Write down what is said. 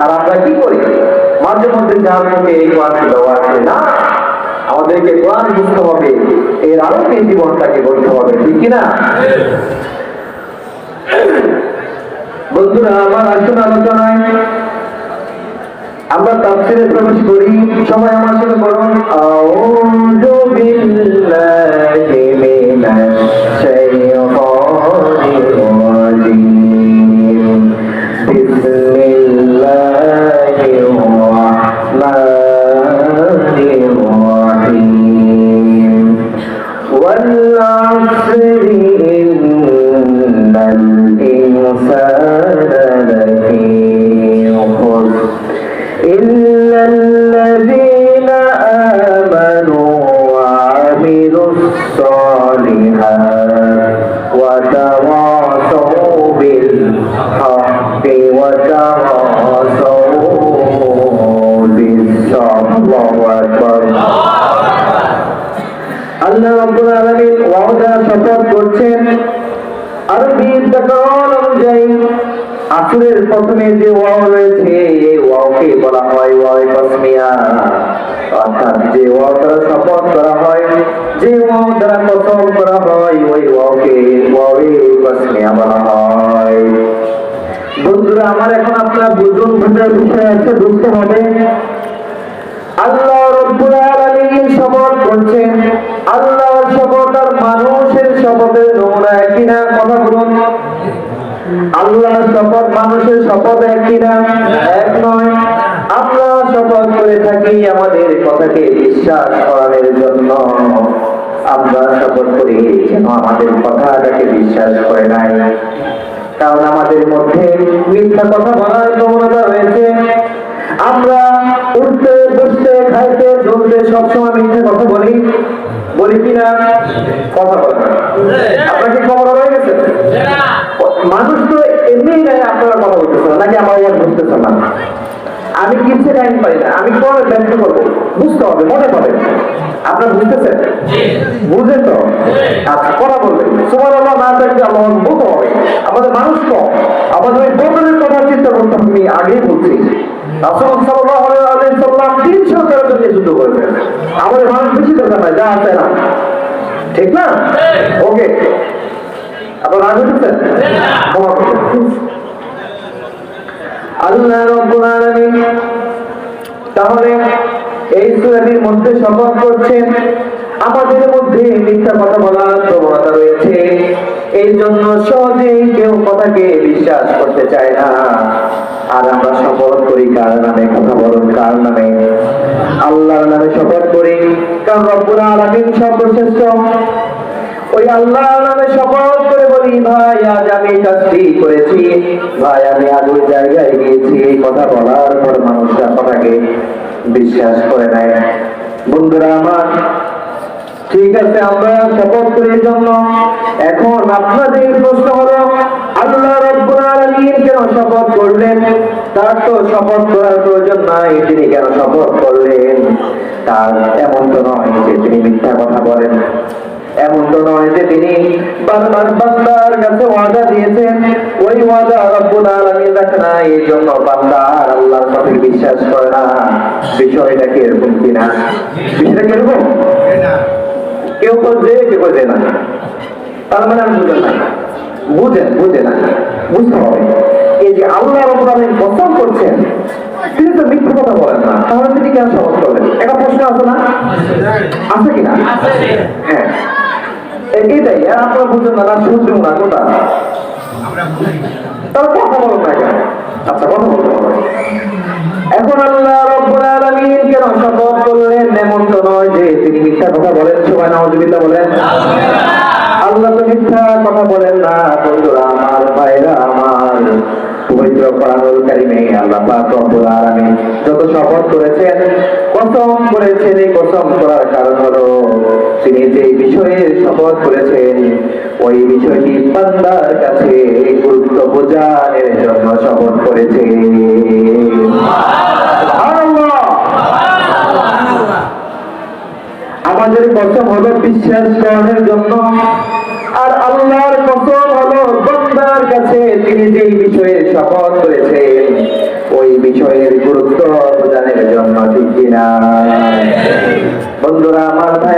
আর আমরা কি করি? মাঝে মধ্যে জানতে এই কোরআন দেওয়া আছে না, আমাদেরকে কোরআন বুঝতে হবে, এর আলোকে জীবনটাকে বলতে হবে, ঠিক কিনা বন্ধুরা, আমার আসুন আলোচনায়। আমরা তাফসিরে প্রবেশ করি, সবাই আমার আল্লাহ রাব্বুল আলামিন ওয়াদা প্রথমে যে ওয়াও রয়েছে এই ওয়াওকে বলা হয় যে শপথ করা হয়, যে দ্বারা কসম করা হয়, ওই হয়। বন্ধুরা, আমার এখন আপনারা বুঝুন আছে, বুঝতে হবে। শপথ করছেন আল্লাহর শপথ আর মানুষের শপথের নমুনা একই থাকি আমাদের কথাকে বিশ্বাস করার জন্য। আমরা শপথ করি যেন আমাদের কথাটাকে বিশ্বাস করে নাই। কারণ আমাদের মধ্যে মিথ্যা কথা বলার প্রবণতা রয়েছে। আমরা উঠতে বসতে খাইতে চলতে সবসময় মিথ্যে কথা বলি। বলি কিনা? কথা বলে আপনার কি খবর হয়ে গেছে? মানুষ তো এমনি নাই আপনারা কথা বলতেছেন নাকি আমার ওয়ার্ড বুঝতেছেন না? আমি কিনতে টাইম পাই না? আমি পরে ব্যক্ত করব? বুঝতে হবে মনে হবে আপনার বুঝতেছেন? বুঝেন তো? আচ্ছা কথা বলবেন। সুমান আল্লাহ না থাকলে আমার বলতে হবে। আমাদের মানুষ কম আমাদের ওই বোতলের কথা চিন্তা করতে আমি আগেই বলছি। রাসূল সাল্লাল্লাহু আলাইহি সাল্লাম 300 তেরো জন যুদ্ধ করেছেন আমাদের মানুষ বেশি দরকার নাই যা আছে না। ঠিক না? ওকে আপনার রাগ ক্ষমা করবেন। তাহলে এই সূরাটির মধ্যে শপথ করছেন, আমাদের মধ্যে মিথ্যা কথা বলার প্রবণতা রয়েছে। এই জন্য সহজেই কেউ কথাকে বিশ্বাস করতে চায় না। আর আমরা শপথ করি কার নামে, কথা বলুন কার নামে? আল্লাহর নামে শপথ করি। কারণ রব্বুল আলামিন সর্বশ্রেষ্ঠ। ওই আল্লাহ নামে শপথ করে বলি, ভাই, আজ আমি কাজটি করেছি। ভাই, আমি আজ ওই জায়গায় গিয়েছি। এই কথা বলার পর মানুষরা কথাকে বিশ্বাস করে নেয়। বন্ধুরা আমার, ঠিক আছে, আমরা শপথ করি জন্য। এখন আপনাদের প্রশ্ন হলো, আল্লাহ রব্বুল আলামিন কেন শপথ করলেন? তার তো শপথ করার প্রয়োজন নাই, তিনি কেন শপথ করলেন? তার এমন তো নয় যে তিনি মিথ্যা কথা বলেন। এমন তো নয় যে তিনি বারবার বান্দার কাছে ওয়াদা দিয়েছেন। ওই ওয়াদা রব্বুল আলামিন রাখে না এই জন্য বান্দা আর আল্লাহর কথা বিশ্বাস করে না। বিষয়টা কি এরকম কিনা? বিষয়টা কি এরকম? কেউ বলছে কেউ বলছে না। তার মানে আমি বুঝেন না। বুঝেন বুঝে না বুঝতে হবে। এই যে আল্লাহ রব্বুল আলামিন কসম করছেন তিনি তো মিথ্যা কথা বলেন না। তাহলে তিনি কেন শপথ করলেন? একটা প্রশ্ন আছে না? আছে কিনা? হ্যাঁ। এটাই আর আপনারা বুঝেন না শুনছেন না কথা বলুন না কেন? আচ্ছা কথা বলতে হবে এখন আল্লাহ রব্বুল আলামিন কেন শপথ করলেন? এমন তো নয় যে তিনি মিথ্যা কথা বলেন সবাই নাউজুবিল্লাহ বলেন। আল্লাহ তো মিথ্যা কথা বলেন না বন্ধুরা আমার ভাইরা আমার। পবিত্র কোরআনুল কারিমে আল্লাহ পাক রব্বুল আলামিন যত শপথ করেছেন কসম করেছেন, এই কসম করার কারণ হলো তিনি যে বিষয়ে শপথ করেছেন, ওই বিষয়টি বান্দার কাছে গুরুত্ব বোঝানোর জন্য শপথ করেছেন। আমাদের কসম হলো বিশ্বাস করানোর জন্য, আর আল্লাহর কসম হলো বান্দার কাছে তিনি যেই বিষয়ে শপথ করেছেন, ওই বিষয়ের কিনা বন্ধুরা আমার আমার